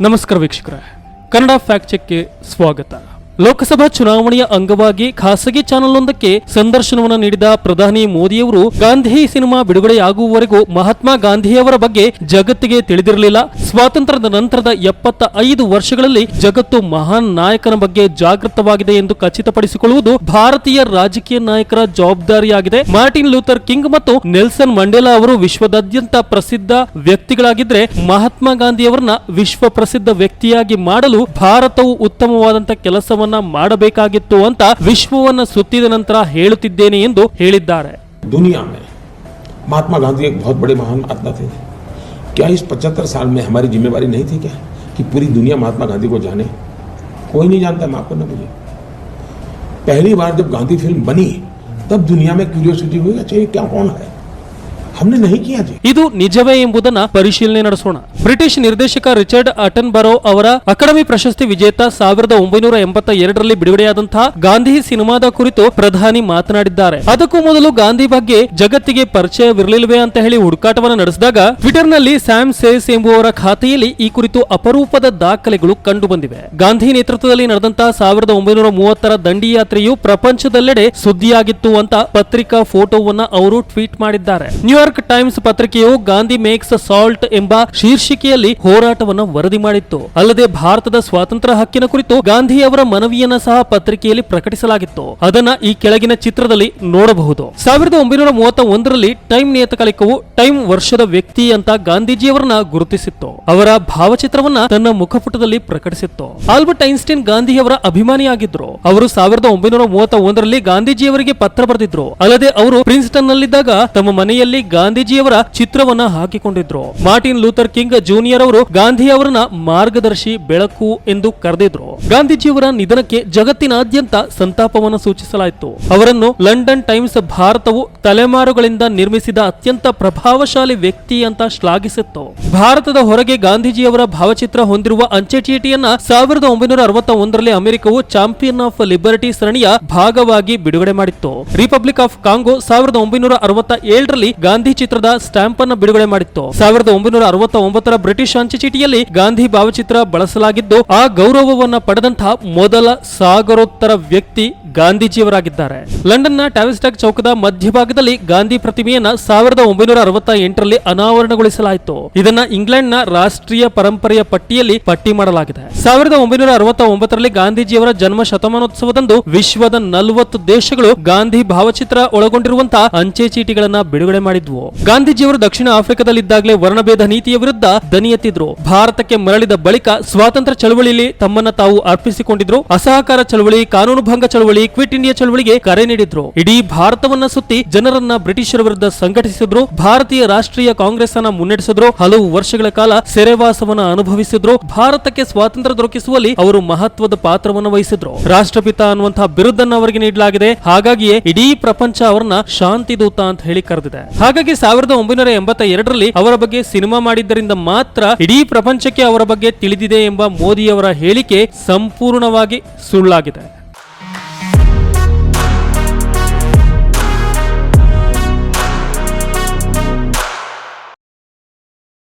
ನಮಸ್ಕಾರ ವೀಕ್ಷಕರೇ ಕನ್ನಡ ಫ್ಯಾಕ್ಟ್ ಚೆಕ್ಗೆ ಸ್ವಾಗತ ಲೋಕಸಭಾ ಚುನಾವಣೆಯ ಅಂಗವಾಗಿ ಖಾಸಗಿ ಚಾನೆಲ್ವೊಂದಕ್ಕೆ ಸಂದರ್ಶನವನ್ನು ನೀಡಿದ ಪ್ರಧಾನಿ ಮೋದಿಯವರು, ಗಾಂಧಿ ಸಿನಿಮಾ ಬಿಡುಗಡೆಯಾಗುವವರೆಗೂ ಮಹಾತ್ಮ ಗಾಂಧಿಯವರ ಬಗ್ಗೆ ಜಗತ್ತಿಗೆ ತಿಳಿದಿರಲಿಲ್ಲ. ಸ್ವಾತಂತ್ರ್ಯದ ನಂತರದ ಎಪ್ಪತ್ತ ಐದು ವರ್ಷಗಳಲ್ಲಿ ಜಗತ್ತು ಮಹಾನ್ ನಾಯಕನ ಬಗ್ಗೆ ಜಾಗೃತವಾಗಿದೆ ಎಂದು ಖಚಿತಪಡಿಸಿಕೊಳ್ಳುವುದು ಭಾರತೀಯ ರಾಜಕೀಯ ನಾಯಕರ ಜವಾಬ್ದಾರಿಯಾಗಿದೆ. ಮಾರ್ಟಿನ್ ಲೂಥರ್ ಕಿಂಗ್ ಮತ್ತು ನೆಲ್ಸನ್ ಮಂಡೇಲಾ ಅವರು ವಿಶ್ವದಾದ್ಯಂತ ಪ್ರಸಿದ್ಧ ವ್ಯಕ್ತಿಗಳಾಗಿದ್ರೆ ಮಹಾತ್ಮ ಗಾಂಧಿಯವರನ್ನ ವಿಶ್ವ ಪ್ರಸಿದ್ಧ ವ್ಯಕ್ತಿಯಾಗಿ ಮಾಡಲು ಭಾರತವು ಉತ್ತಮವಾದಂತಹ ಕೆಲಸವನ್ನ ಮಾಡಬೇಕಾಗಿತ್ತು ಅಂತ ವಿಶ್ವವನ್ನ ಸುತ್ತಿದ ನಂತರ ಹೇಳುತ್ತಿದ್ದೇನೆ ಎಂದು ಹೇಳಿದ್ದಾರೆ दुनिया में महात्मा गांधी एक बहुत बड़े महान आत्मा थे क्या इस 75 साल में हमारी जिम्मेवारी नहीं थी क्या कि पूरी दुनिया महात्मा गांधी को जाने कोई नहीं जानता माफ करना मुझे पहली बार जब गांधी फिल्म बनी तब दुनिया में क्यूरियोसिटी हुई अच्छा ये क्या कौन है हमने नहीं किया जी ಇದು ನಿಜವೇ ಎಂಬುದನ್ನ ಪರಿಶೀಲನೆ ನಡೆಸೋಣ. ಬ್ರಿಟಿಷ್ ನಿರ್ದೇಶಕ ರಿಚರ್ಡ್ ಅಟನ್ ಬರೋ ಅವರ ಅಕಾಡೆಮಿ ಪ್ರಶಸ್ತಿ ವಿಜೇತ ಸಾವಿರದ ಒಂಬೈನೂರ ಎಂಬತ್ತ ಎರಡರಲ್ಲಿ ಬಿಡುಗಡೆಯಾದಂತಹ ಗಾಂಧಿ ಸಿನಿಮಾದ ಕುರಿತು ಪ್ರಧಾನಿ ಮಾತನಾಡಿದ್ದಾರೆ. ಅದಕ್ಕೂ ಮೊದಲು ಗಾಂಧಿ ಬಗ್ಗೆ ಜಗತ್ತಿಗೆ ಪರಿಚಯವಿರಲಿಲ್ವೇ ಅಂತ ಹೇಳಿ ಹುಡುಕಾಟವನ್ನು ನಡೆಸಿದಾಗ ಟ್ವಿಟರ್ನಲ್ಲಿ ಸ್ಯಾಮ್ ಸೇಸ್ ಎಂಬುವರ ಖಾತೆಯಲ್ಲಿ ಈ ಕುರಿತು ಅಪರೂಪದ ದಾಖಲೆಗಳು ಕಂಡು ಬಂದಿವೆ ಗಾಂಧಿ ನೇತೃತ್ವದಲ್ಲಿ ನಡೆದಂತಹ ಸಾವಿರದ ಒಂಬೈನೂರ ಮೂವತ್ತರ ದಂಡಿ ಯಾತ್ರೆಯು ಪ್ರಪಂಚದಲ್ಲೆಡೆ ಸುದ್ದಿಯಾಗಿತ್ತು ಅಂತ ಪತ್ರಿಕಾ ಫೋಟೋವನ್ನ ಅವರು ಟ್ವೀಟ್ ಮಾಡಿದ್ದಾರೆ. ನ್ಯೂಯಾರ್ಕ್ ಟೈಮ್ಸ್ ಪತ್ರಿಕೆಯು ಗಾಂಧಿ ಮೇಕ್ಸ್ ಸಾಲ್ಟ್ ಎಂಬ ಶೀರ್ಷಿಕೆಯಲ್ಲಿ ಹೋರಾಟವನ್ನು ವರದಿ ಮಾಡಿತ್ತು. ಅಲ್ಲದೆ ಭಾರತದ ಸ್ವಾತಂತ್ರ್ಯ ಹಕ್ಕಿನ ಕುರಿತು ಗಾಂಧಿ ಅವರ ಮನವಿಯನ್ನ ಸಹ ಪತ್ರಿಕೆಯಲ್ಲಿ ಪ್ರಕಟಿಸಲಾಗಿತ್ತು. ಅದನ್ನ ಈ ಕೆಳಗಿನ ಚಿತ್ರದಲ್ಲಿ ನೋಡಬಹುದು. ಸಾವಿರದ ಒಂಬೈನೂರ ಮೂವತ್ತ ಒಂದರಲ್ಲಿ ಟೈಮ್ ನಿಯತಕಾಲಿಕವು ಟೈಮ್ ವರ್ಷದ ವ್ಯಕ್ತಿ ಅಂತ ಗಾಂಧೀಜಿಯವರನ್ನ ಗುರುತಿಸಿತ್ತು. ಅವರ ಭಾವಚಿತ್ರವನ್ನ ತನ್ನ ಮುಖಪುಟದಲ್ಲಿ ಪ್ರಕಟಿಸಿತ್ತು. ಆಲ್ಬರ್ಟ್ ಐನ್ಸ್ಟೈನ್ ಗಾಂಧಿಯವರ ಅಭಿಮಾನಿಯಾಗಿದ್ರು. ಅವರು ಸಾವಿರದ ಒಂಬೈನೂರ ಮೂವತ್ತ ಒಂದರಲ್ಲಿ ಗಾಂಧೀಜಿಯವರಿಗೆ ಪತ್ರ ಬರೆದಿದ್ರು. ಅಲ್ಲದೆ ಅವರು ಪ್ರಿನ್ಸ್ಟನ್ ನಲ್ಲಿದ್ದಾಗ ತಮ್ಮ ಮನೆಯಲ್ಲಿ ಗಾಂಧೀಜಿಯವರ ಚಿತ್ರವನ್ನ ಹಾಕಿಕೊಂಡಿದ್ರು. ಮಾರ್ಟಿನ್ ಲೂಥರ್ ಕಿಂಗ್ ಜೂನಿಯರ್ ಅವರು ಗಾಂಧಿ ಅವರನ್ನ ಮಾರ್ಗದರ್ಶಿ ಬೆಳಕು ಎಂದು ಕರೆದಿದ್ರು. ಗಾಂಧೀಜಿಯವರ ನಿಧನಕ್ಕೆ ಜಗತ್ತಿನಾದ್ಯಂತ ಸಂತಾಪವನ್ನು ಸೂಚಿಸಲಾಯಿತು. ಅವರನ್ನು ಲಂಡನ್ ಟೈಮ್ಸ್ ಭಾರತವು ತಲೆಮಾರುಗಳಿಂದ ನಿರ್ಮಿಸಿದ ಅತ್ಯಂತ ಪ್ರಭಾವಶಾಲಿ ವ್ಯಕ್ತಿ ಅಂತ ಶ್ಲಾಘಿಸಿತ್ತು. ಭಾರತದ ಹೊರಗೆ ಗಾಂಧೀಜಿಯವರ ಭಾವಚಿತ್ರ ಹೊಂದಿರುವ ಅಂಚೆ ಚೀಟಿಯನ್ನ ಸಾವಿರದ ಒಂಬೈನೂರ ಅರವತ್ತ ಒಂದರಲ್ಲಿ ಅಮೆರಿಕವು ಚಾಂಪಿಯನ್ ಆಫ್ ಲಿಬರ್ಟಿ ಸರಣಿಯ ಭಾಗವಾಗಿ ಬಿಡುಗಡೆ ಮಾಡಿತ್ತು. ರಿಪಬ್ಲಿಕ್ ಆಫ್ ಕಾಂಗೋ ಸಾವಿರದ ಒಂಬೈನೂರ ಅರವತ್ತ ಏಳರಲ್ಲಿ ಗಾಂಧಿ ಚಿತ್ರದ ಸ್ಟ್ಯಾಂಪ್ ಅನ್ನು ಬಿಡುಗಡೆ ಮಾಡಿತ್ತು. ಸಾವಿರದ ಒಂಬೈನೂರ ಅರವತ್ತ ಒಂಬತ್ತರ ಬ್ರಿಟಿಷ್ ಅಂಚೆ ಚೀಟಿಯಲ್ಲಿ ಗಾಂಧಿ ಭಾವಚಿತ್ರ ಬಳಸಲಾಗಿದ್ದು, ಆ ಗೌರವವನ್ನು ಪಡೆದಂತಹ ಮೊದಲ ಸಾಗರೋತ್ತರ ವ್ಯಕ್ತಿ ಗಾಂಧೀಜಿಯವರಾಗಿದ್ದಾರೆ. ಲಂಡನ್ನ ಟ್ಯಾವಿಸ್ಟಾಕ್ ಚೌಕದ ಮಧ್ಯಭಾಗದಲ್ಲಿ ಗಾಂಧಿ ಪ್ರತಿಮೆಯನ್ನ ಸಾವಿರದ ಒಂಬೈನೂರ ಅರವತ್ತ ಎಂಟರಲ್ಲಿ ಅನಾವರಣಗೊಳಿಸಲಾಯಿತು. ಇದನ್ನ ಇಂಗ್ಲೆಂಡ್ನ ರಾಷ್ಟ್ರೀಯ ಪರಂಪರೆಯ ಪಟ್ಟಿಯಲ್ಲಿ ಪಟ್ಟಿ ಮಾಡಲಾಗಿದೆ. ಸಾವಿರದ ಒಂಬೈನೂರ ಅರವತ್ತ ಒಂಬತ್ತರಲ್ಲಿ ಗಾಂಧೀಜಿಯವರ ಜನ್ಮ ಶತಮಾನೋತ್ಸವದಂದು ವಿಶ್ವದ ನಲವತ್ತು ದೇಶಗಳು ಗಾಂಧಿ ಭಾವಚಿತ್ರ ಒಳಗೊಂಡಿರುವಂತಹ ಅಂಚೆ ಚೀಟಿಗಳನ್ನ ಬಿಡುಗಡೆ ಮಾಡಿದ್ವು. ಗಾಂಧೀಜಿಯವರು ದಕ್ಷಿಣ ಆಫ್ರಿಕಾದಲ್ಲಿದ್ದಾಗಲೇ ವರ್ಣಭೇದ ನೀತಿಯ ವಿರುದ್ಧ ದನಿ ಎತ್ತಿದ್ರು ಭಾರತಕ್ಕೆ ಮರಳಿದ ಬಳಿಕ ಸ್ವಾತಂತ್ರ್ಯ ಚಳವಳಿಯಲ್ಲಿ ತಮ್ಮನ್ನ ತಾವು ಅರ್ಪಿಸಿಕೊಂಡಿದ್ರು. ಅಸಹಕಾರ ಚಳವಳಿ, ಕಾನೂನು ಭಂಗ ಚಳವಳಿ ಕ್ವಿಟ್ ಇಂಡಿಯಾ ಚಳವಳಿಗೆ ಕರೆ ನೀಡಿದ್ರು. ಇಡೀ ಭಾರತವನ್ನ ಸುತ್ತಿ ಜನರನ್ನ ಬ್ರಿಟಿಷರ ವಿರುದ್ಧ ಸಂಘಟಿಸಿದ್ರು, ಭಾರತೀಯ ರಾಷ್ಟ್ರೀಯ ಕಾಂಗ್ರೆಸ್ ಅನ್ನ ಮುನ್ನಡೆಸಿದ್ರು, ಹಲವು ವರ್ಷಗಳ ಕಾಲ ಸೆರೆವಾಸವನ್ನ ಅನುಭವಿಸಿದ್ರು, ಭಾರತಕ್ಕೆ ಸ್ವಾತಂತ್ರ್ಯ ದೊರಕಿಸುವಲ್ಲಿ ಅವರು ಮಹತ್ವದ ಪಾತ್ರವನ್ನು ವಹಿಸಿದ್ರು. ರಾಷ್ಟ್ರಪಿತ ಅನ್ನುವಂತಹ ಬಿರುದನ್ನ ಅವರಿಗೆ ನೀಡಲಾಗಿದೆ. ಹಾಗಾಗಿಯೇ ಇಡೀ ಪ್ರಪಂಚ ಅವರನ್ನ ಶಾಂತಿ ದೂತ ಅಂತ ಹೇಳಿ ಕರೆದಿದೆ. ಹಾಗಾಗಿ ಸಾವಿರದ ಒಂಬೈನೂರ ಎಂಬತ್ತ ಎರಡರಲ್ಲಿ ಅವರ ಬಗ್ಗೆ ಸಿನಿಮಾ ಮಾಡಿದ್ದರಿಂದ ಮಾತ್ರ ಇಡೀ ಪ್ರಪಂಚಕ್ಕೆ ಅವರ ಬಗ್ಗೆ ತಿಳಿದಿದೆ ಎಂಬ ಮೋದಿಯವರ ಹೇಳಿಕೆ ಸಂಪೂರ್ಣವಾಗಿ ಸುಳ್ಳಾಗಿದೆ.